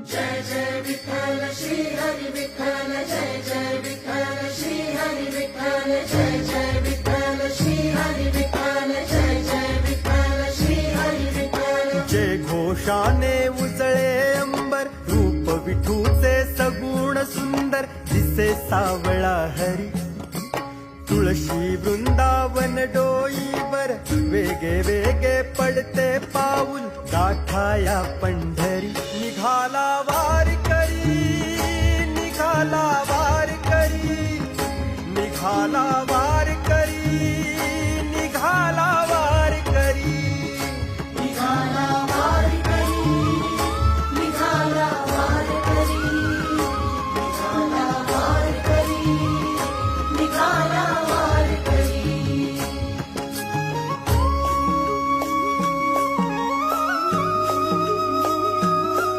जय जय विठ्ठल श्री हरी विठ्ठल जय जय विठ्ठल श्री हरी विठ्ठल जय जय विठ्ठल श्री हरी विठ्ठल जय जय विठ्ठल श्री हरी विठ्ठल। जे घोषाने उजळे अंबर रूप विठूचे सगुण सुंदर दिसे सावळा हरी। तुळशी वृंदावन डोईवर वेगे वेगे पडते पाऊल गाठाया पंढरी। भालावा